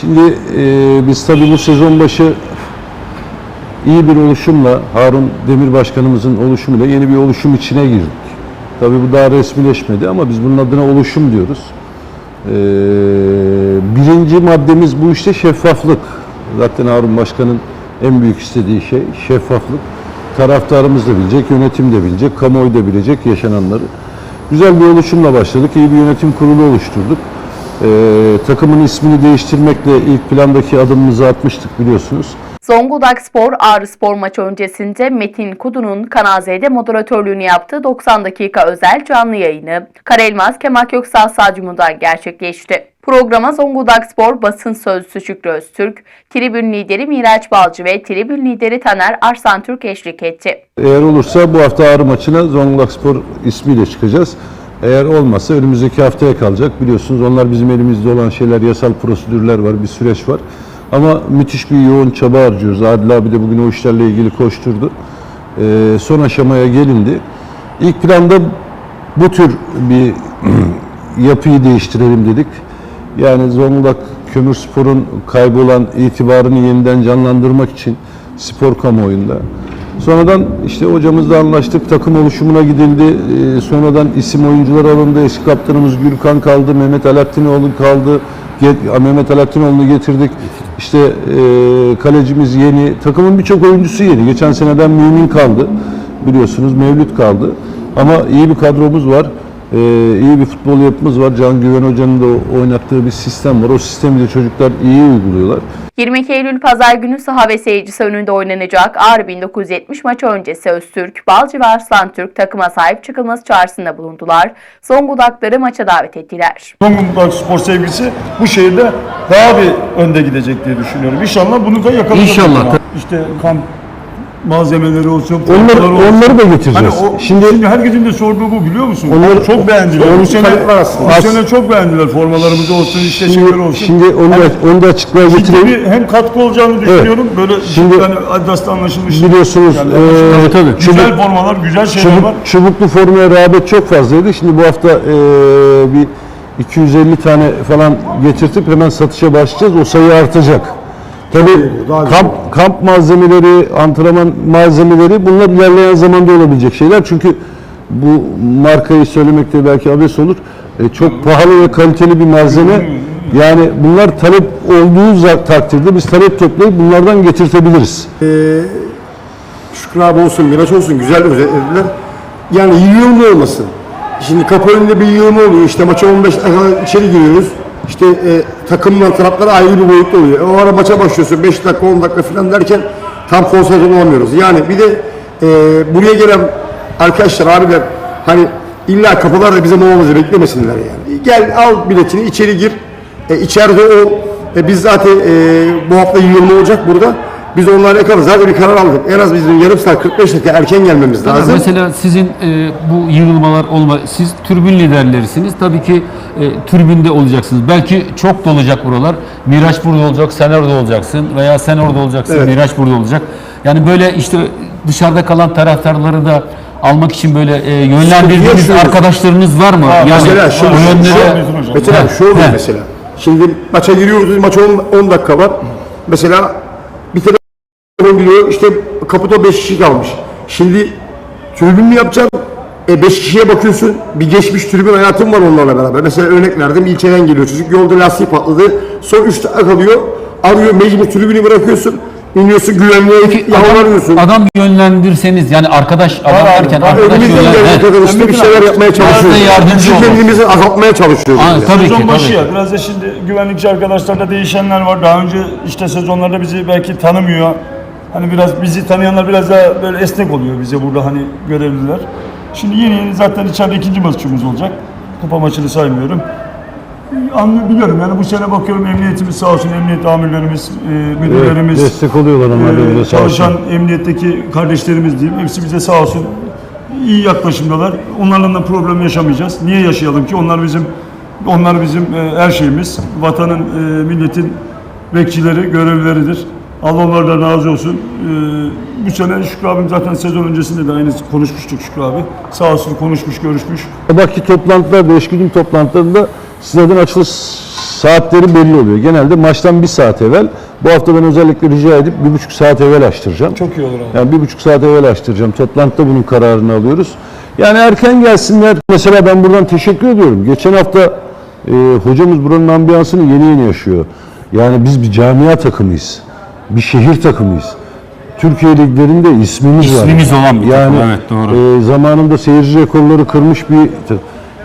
Şimdi e, biz tabii bu sezon başı iyi bir oluşumla Harun Demir Başkanımızın oluşumuyla yeni bir oluşum içine girdik. Tabii bu daha resmileşmedi ama biz bunun adına oluşum diyoruz. Ee, birinci maddemiz bu işte şeffaflık. Zaten Harun Başkan'ın en büyük istediği şey şeffaflık. Taraftarımız da bilecek, yönetim de bilecek, kamuoyu da bilecek yaşananları. Güzel bir oluşumla başladık. İyi bir yönetim kurulu oluşturduk. Ee, takımın ismini değiştirmekle ilk plandaki adımımızı atmıştık biliyorsunuz. Zonguldak Spor Ağrı Spor maçı öncesinde Metin Kudu'nun Kanal Z'de moderatörlüğünü yaptığı 90 dakika özel canlı yayını Karelmaz Kemal Köksal Stadyumunda gerçekleşti. Programa Zonguldak Spor basın sözcüsü Şükrü Öztürk, tribün lideri Miraç Balcı ve tribün lideri Taner Arslan Türk eşlik etti. Eğer olursa bu hafta Ağrı maçına Zonguldak Spor ismiyle çıkacağız. Eğer olmazsa önümüzdeki haftaya kalacak. Biliyorsunuz onlar bizim elimizde olan şeyler, yasal prosedürler var, bir süreç var. Ama müthiş bir yoğun çaba harcıyoruz. Adil abi de bugün o işlerle ilgili koşturdu. Ee, son aşamaya gelindi. İlk planda bu tür bir yapıyı değiştirelim dedik. Yani Zonguldak Kömürspor'un kaybolan itibarını yeniden canlandırmak için spor kamuoyunda. Sonradan işte hocamızla anlaştık, takım oluşumuna gidildi. Ee, sonradan isim oyuncular alındı. Eski kaptanımız Gürkan kaldı, Mehmet Alaaddinoğlu kaldı. Get- Mehmet Alaaddinoğlu'nu getirdik. İşte e, kalecimiz yeni. Takımın birçok oyuncusu yeni. Geçen seneden Mümin kaldı. Biliyorsunuz Mevlüt kaldı. Ama iyi bir kadromuz var. Ee, iyi bir futbol yapımız var. Can Güven Hoca'nın da oynattığı bir sistem var. O sistemi de çocuklar iyi uyguluyorlar. 22 Eylül Pazar günü saha ve seyircisi önünde oynanacak Ağrı 1970 maçı öncesi Öztürk, Balcı ve Arslan Türk takıma sahip çıkılması çağrısında bulundular. Zonguldakları maça davet ettiler. Zonguldak spor sevgisi bu şehirde daha bir önde gidecek diye düşünüyorum. İnşallah bunu da yakalayacağız. İnşallah. İşte kamp malzemeleri olsun, Onları, olsun. onları da getireceğiz. Hani o, Şimdi şimdi, herkesin de sorduğu bu biliyor musun? Onları- çok beğendiler. Onun Bu sene, aslında. bu sene çok beğendiler formalarımızı olsun, işte şeyler şimdi, olsun. şimdi onu da, onu da açıklığa getireyim. hem katkı olacağını düşünüyorum. Böyle Şimdi- yani Adidas'ta anlaşılmış. Biliyorsunuz Yani eee, anlaşılmış. güzel çubuk- formalar, güzel şeyler var. çubuk, çubuklu formaya rağbet çok fazlaydı. Şimdi bu hafta eee, bir 250 tane falan getirtip hemen satışa başlayacağız. O sayı artacak. Tabii kamp, kamp malzemeleri, antrenman malzemeleri bunlar ilerleyen zamanda olabilecek şeyler. Çünkü bu markayı söylemekte belki abes olur. E, çok pahalı ve kaliteli bir malzeme. Yani bunlar talep olduğu takdirde biz talep toplayıp bunlardan getirtebiliriz. Şükrü abi olsun, Miraç olsun güzel özetlediler. Yani yığılma olmasın. Şimdi kapı önünde bir yığılma oluyor. İşte maça 15 dakika içeri giriyoruz. İşte e, takımla taraftar ayrı bir boyutta oluyor. E, o ara maça başlıyorsun 5 dakika 10 dakika falan derken tam konsantre olamıyoruz. Yani bir de e, buraya gelen arkadaşlar abiler hani illa kapılarda bizim olmamızı beklemesinler yani. Gel al biletini içeri gir. E, içeride o e, biz zaten e, bu hafta yığılma olacak burada. Biz onlarla yakalım. Zaten bir karar aldık. En az bizim yarım saat 45 dakika erken gelmemiz lazım. Mesela sizin e, bu yığılmalar olma, siz türbün liderlerisiniz. Tabii ki e, türbünde olacaksınız. Belki çok dolacak buralar. Miraç burada olacak, sen orada olacaksın veya sen orada olacaksın, Evet. Miraç burada olacak. Yani böyle işte dışarıda kalan taraftarları da almak için böyle e, yönlendirdiğiniz yaşıyoruz. arkadaşlarınız var mı? yani mesela şu- yönlere hocam. Mesela şu oluyor he. mesela. Şimdi maça giriyoruz. Maça 10, 10 dakika var. Mesela giriyor. işte kapıda 5 kişi kalmış. Şimdi tribün mü yapacaksın? E 5 kişiye bakıyorsun. Bir geçmiş tribün hayatım var onlarla beraber. Mesela örnek verdim. ilçeden geliyor çocuk. Yolda lastiği patladı. Son 3 dakika kalıyor. Arıyor. Mecbur tribünü bırakıyorsun. İniyorsun güvenliğe yalvarıyorsun. adam yönlendirseniz yani arkadaş adam derken arkadaş yönlen- geldiği Evet. kadar işte bir şeyler yapmaya çalışıyoruz. yardımcı olun. kendimizi azaltmaya çalışıyoruz. Aa, yani. tabii ki, Sezon başı tabii ya. ki. Biraz da şimdi güvenlikçi arkadaşlarda değişenler var. Daha önce işte sezonlarda bizi belki tanımıyor. Hani biraz bizi tanıyanlar biraz daha böyle esnek oluyor bize burada hani görevliler. Şimdi yeni yeni zaten içeride ikinci maçımız olacak. Kupa maçını saymıyorum. Anlı biliyorum yani bu sene bakıyorum emniyetimiz sağ olsun, emniyet amirlerimiz, e, müdürlerimiz, destek oluyorlar da e, bize sağ olsun. çalışan emniyetteki kardeşlerimiz diyeyim. Hepsi bize sağ olsun iyi yaklaşımdalar. Onlarla da problem yaşamayacağız. Niye yaşayalım ki? Onlar bizim onlar bizim e, her şeyimiz. Vatanın, e, milletin bekçileri, görevlileridir. Allah onlardan razı olsun. E, bu sene Şükrü abim zaten sezon öncesinde de aynı konuşmuştuk Şükrü abi. Sağ olsun konuşmuş, görüşmüş. Sabahki toplantılarda, eşgüdüm toplantılarında sizlerden açılış saatleri belli oluyor. Genelde maçtan bir saat evvel. Bu hafta ben özellikle rica edip bir buçuk saat evvel açtıracağım. Çok iyi olur abi. Yani bir buçuk saat evvel açtıracağım. Toplantıda bunun kararını alıyoruz. Yani erken gelsinler. Mesela ben buradan teşekkür ediyorum. Geçen hafta e, hocamız buranın ambiyansını yeni yeni yaşıyor. Yani biz bir camia takımıyız. Bir şehir takımıyız. Türkiye liglerinde ismimiz, var. İsmimiz olan bir takım, yani, evet, doğru. e, zamanında seyirci rekorları kırmış bir